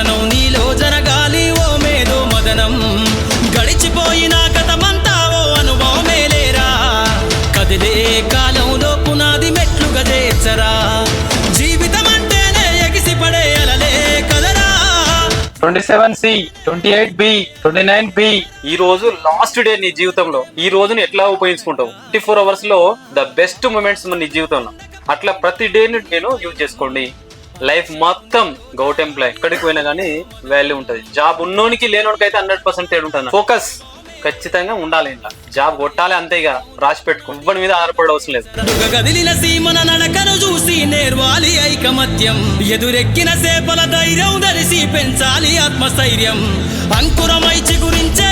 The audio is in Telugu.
దర్శనం నీలో జరగాలి ఓ మేధో మదనం. గడిచిపోయిన గతమంతా ఓ అనుభవమే లేరా? కదిలే కాలంలో పునాది మెట్లుగా చేర్చరా? జీవితం అంటేనే ఎగిసి పడే అలలే కదరా twenty seven C twenty eight B twenty nine B. ఈ రోజు లాస్ట్ డే నీ జీవితంలో. ఈ రోజును ఎట్లా ఉపయోగించుకుంటావు? ట్వంటీ ఫోర్ అవర్స్లో ద బెస్ట్ మూమెంట్స్ నీ జీవితంలో. అట్లా ప్రతి డేని నేను యూజ్ చేసుకోండి. లైఫ్ మొత్తం గౌట్ ఎంప్లాయ్ ఎక్కడికి పోయినా కానీ వాల్యూ ఉంటుంది. జాబ్ ఉన్నోనికి లేనోనికి అయితే హండ్రెడ్ పర్సెంట్ తేడు ఉంటుంది ఫోకస్. ఖచ్చితంగా ఉండాలి ఇలా జాబ్ కొట్టాలి అంతే ఇక. రాసి పెట్టుకో. ఇవ్వని మీద ఆధారపడే అవసరం లేదు గదిలిన సీమన నడకను చూసి నేర్వాలి ఐకమత్యం. ఎదురెక్కిన సేపల ధైర్యం ధరిసి పెంచాలి ఆత్మస్థైర్యం. అంకురమై చిగురించే